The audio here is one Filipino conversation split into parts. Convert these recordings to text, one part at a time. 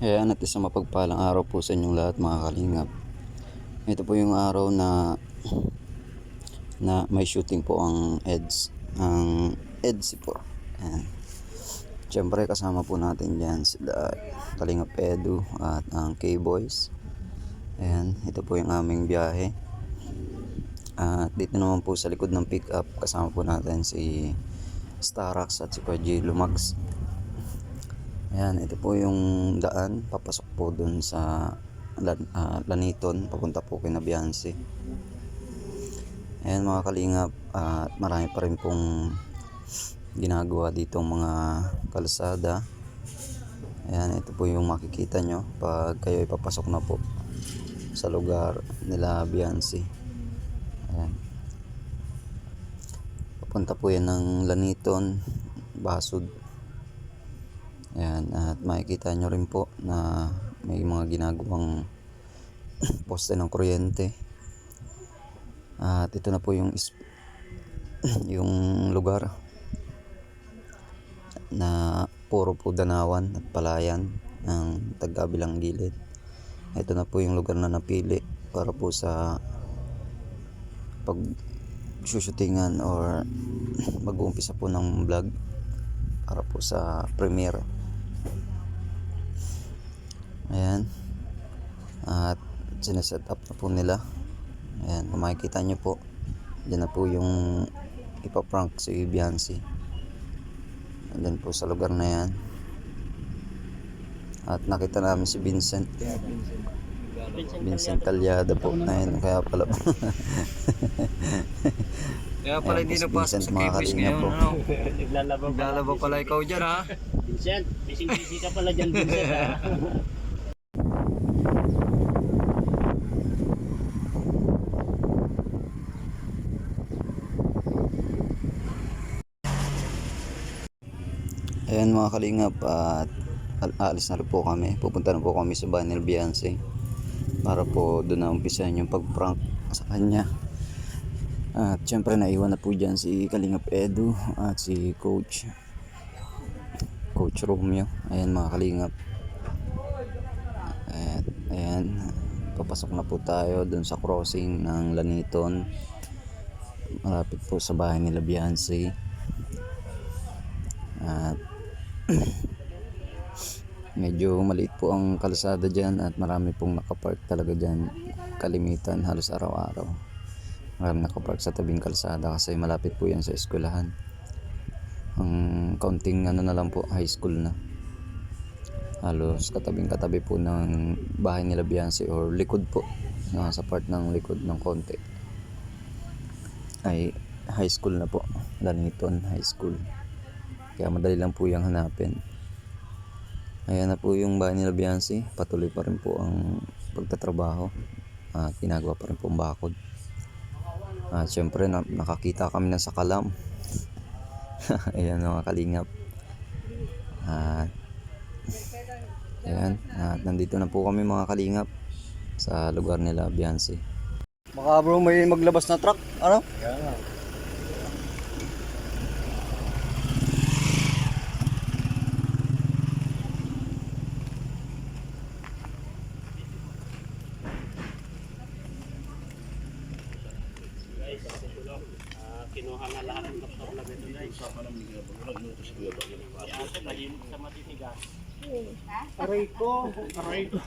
Ayan at isang mapagpalang araw po sa inyong lahat mga kalingap. Ito po yung araw na na may shooting po ang EDS. Ang EDS po. Ayan. Siyempre kasama po natin dyan sila Kalingap Edu at ang K-Boys. Ayan, ito po yung aming biyahe. At dito naman po sa likod ng pickup kasama po natin si Starax at si Kuya J. Lumags. Ayan, ito po yung daan. Papasok po dun sa Lan- ah, Laniton. Papunta po kay Nabiansi. Ayan mga kalingap. At marami pa rin pong ginagawa dito mga kalsada. Ayan, ito po yung makikita nyo pag kayo ipapasok na po sa lugar nila Biansi. Ayan. Papunta po yan ng Laniton, Basud. Ayan, at makikita nyo rin po na may mga ginagawang poste ng kuryente. At ito na po yung yung lugar na puro po danawan at palayan ng tagkabilang gilid. Ito na po yung lugar na napili para po sa pag sushootingan or mag-uumpisa po ng vlog para po sa premiere. Ayan. At sineset up na po nila. Ayan, kung makikita nyo po. Diyan na po yung ipaprank si Biancy. Diyan po sa lugar na yan. At nakita namin si Vincent. Vincent Calyada po. Ayun, kaya pala po. Kaya pala hindi napasok Vincent, sa kalingap ngayon. po. Ano? Naglalaba pa. Naglalaba pala ikaw dyan ha. Vincent, busy-busy ka pala dyan, Vincent. ha? Ayan mga kalingap at al- aalis na po kami. Pupunta na po kami sa bahay ni Beyonce para po doon na umpisahan yung pag-prank sa kanya. At syempre naiwan na po dyan si Kalingap Edu at si Coach Coach Romeo. Ayan mga kalingap. At ayan, papasok na po tayo doon sa crossing ng Laniton. Malapit po sa bahay nila Beyonce. At medyo maliit po ang kalsada dyan at marami pong nakapark talaga dyan. Kalimitan halos araw-araw. Marami nakapark sa tabing kalsada kasi malapit po yan sa eskwelahan. Ang kaunting ano na lang po high school na. Halos katabing katabi po ng bahay nila Beyonce or likod po. Na sa part ng likod ng konti. Ay high school na po. Laniton High School kaya madali lang po yung hanapin. Ayan na po yung bahay nila Beyonce. Patuloy pa rin po ang pagtatrabaho. At ginagawa pa rin po ang bakod. At syempre na, nakakita kami ng sakalam. Ayan mga kalingap. At ayan. At nandito na po kami mga kalingap sa lugar nila Beyonce. Baka bro may maglabas na truck. Ano? Ah, kinuha nga lahat ng doktor na dito, guys. Si ate, tahimik sa matitigas. Aray ko, aray ko.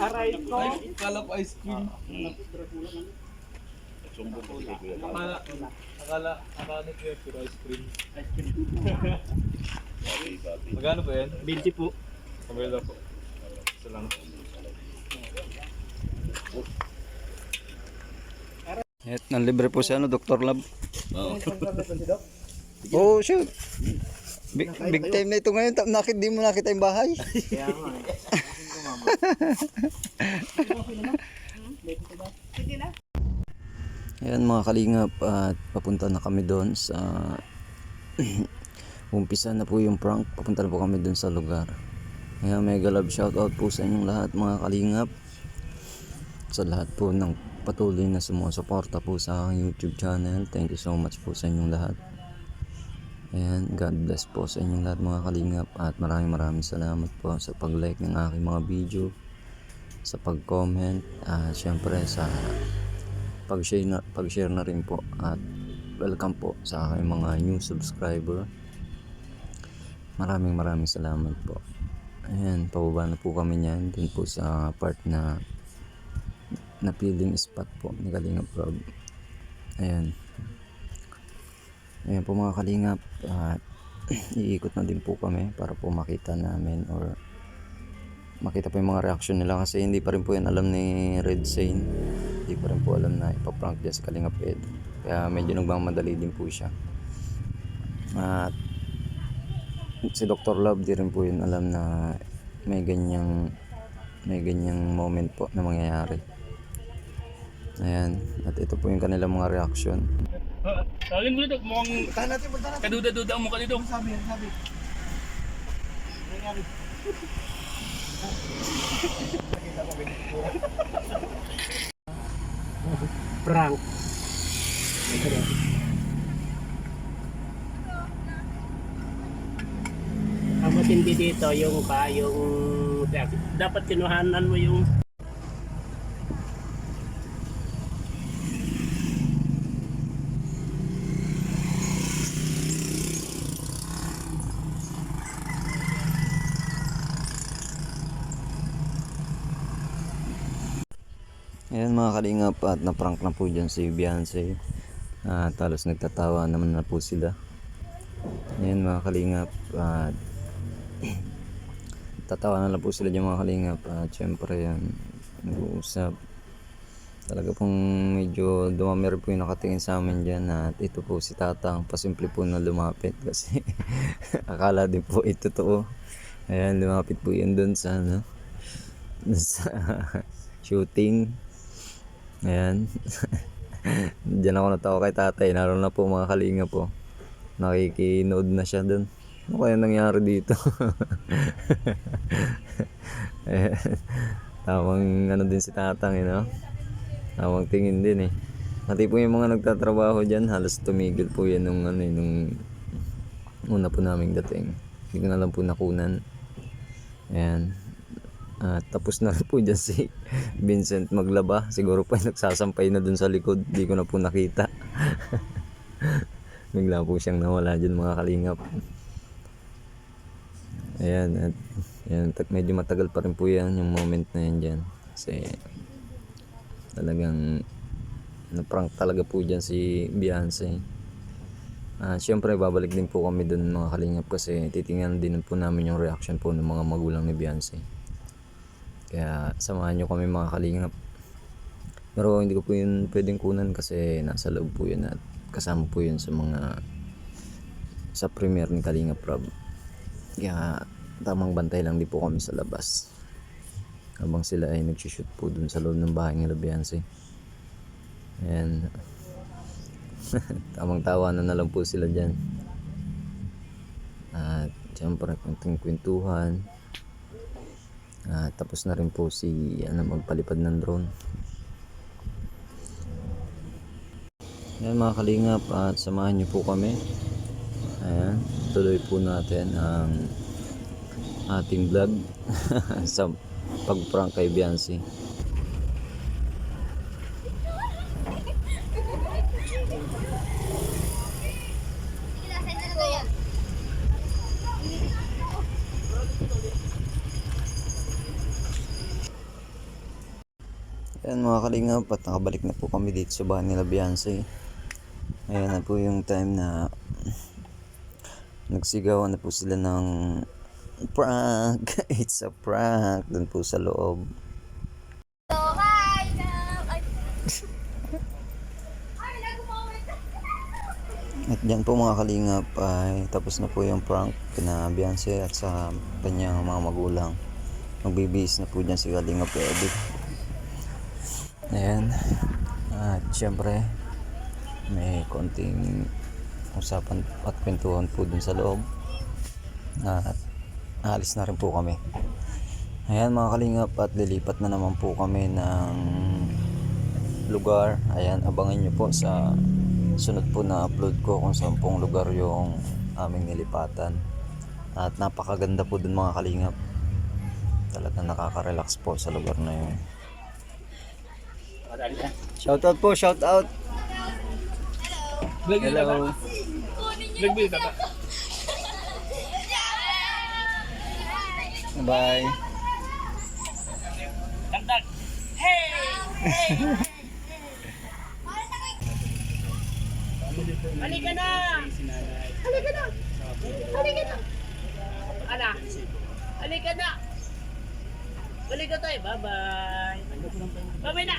Aray ko. Kalap ice cream. Akala, akala, akala ni Kuya puro ice cream. Magkano ba yan? 20 po. Kabila po. Isa lang. At nanlibre po siya, no, Dr. Lab. Oo. Oh, shoot. Big, big time na ito ngayon. Ta- Nakit, di mo nakita yung bahay. Kaya nga eh. Ayan mga kalingap at papunta na kami doon sa umpisa na po yung prank. Papunta na po kami dun sa lugar. Kaya mega love shoutout po sa inyong lahat mga kalingap. Sa lahat po ng patuloy na sumusuporta po sa aking YouTube channel. Thank you so much po sa inyong lahat. Ayan, God bless po sa inyong lahat mga kalingap at maraming maraming salamat po sa pag-like ng aking mga video, sa pag-comment, at syempre sa pag-share na, pag-share na rin po at welcome po sa aking mga new subscriber. Maraming maraming salamat po. Ayan, pababa na po kami niyan dun po sa part na napiling spot po ni Kalingap Rob. Ayan. Ayan po mga kalingap at iikot na din po kami para po makita namin or makita po yung mga reaction nila kasi hindi pa rin po yan alam ni Red Sane hindi pa rin po alam na ipaprank dyan sa Kalingap Ed kaya medyo nagmamadali din po siya at si Dr. Love di rin po yun alam na may ganyang may ganyang moment po na mangyayari ayan at ito po yung kanilang mga reaction Saling mo dito, mukhang kaduda-duda ang mukha dito. Prank. Ang matindi dito yung pa yung dapat kinuhanan mo yung Ayan mga kalingap at naprank na po dyan si Beyonce. At halos nagtatawa naman na po sila. Ayan mga kalingap at tatawa na lang po sila dyan mga kalingap at syempre yan nag-uusap. Talaga pong medyo dumami rin po yung nakatingin sa amin dyan at ito po si Tatang pasimple po na lumapit kasi akala din po ito totoo. Ayan lumapit po yun dun sa ano sa shooting Ayan. Diyan ako natawa kay tatay. Naroon na po mga kalinga po. Nakikinood na siya dun. Ano kaya nangyari dito? Ayan. Tamang ano din si tatang, you know? Tamang tingin din eh. Pati po yung mga nagtatrabaho dyan, halos tumigil po yan nung ano eh, nung una po naming dating. Hindi ko na lang po nakunan. Ayan. At tapos na po dyan si Vincent maglaba. Siguro pa nagsasampay na dun sa likod. Di ko na po nakita. Bigla po siyang nawala dyan mga kalingap. Ayan. At, ayan, medyo matagal pa rin po yan yung moment na yan dyan. Kasi talagang naprank talaga po dyan si Beyonce. Ah, syempre babalik din po kami dun mga kalingap kasi titingnan din po namin yung reaction po ng mga magulang ni Beyonce. Kaya samahan nyo kami mga kalingap. Pero hindi ko po yun pwedeng kunan kasi nasa loob po yun at kasama po yun sa mga sa premiere ni Kalingap Rob. Kaya tamang bantay lang di po kami sa labas. Habang sila ay nagsushoot po dun sa loob ng bahay nila Beyonce. And tamang tawanan na lang po sila dyan. At syempre kunting kwentuhan. Ah, tapos na rin po si ano magpalipad ng drone. Yan mga kalingap at samahan niyo po kami. Ayan, tuloy po natin ang ating vlog sa pag-prank kay Beyonce. Ayan mga kalingap at nakabalik na po kami dito sa bahay nila Beyonce. Ayan na po yung time na nagsigawan na po sila ng prank. It's a prank. Doon po sa loob. At dyan po mga kalingap ay tapos na po yung prank kina Beyonce at sa kanyang mga magulang. Magbibihis na po dyan si Kalingap Edit. Ayan. At syempre, may konting usapan at kwentuhan po dun sa loob. At alis na rin po kami. Ayan mga kalingap at lilipat na naman po kami ng lugar. Ayan, abangan nyo po sa sunod po na upload ko kung saan pong lugar yung aming nilipatan. At napakaganda po dun mga kalingap. Talagang nakaka-relax po sa lugar na yun. Shoutout po, shoutout. Vlog nila ba? Hello. Nila ba? Bye. Dagdag. Halika na! Halika na! Halika na! Ala! Halika na! Halika tayo. Bye-bye. Bye-bye na!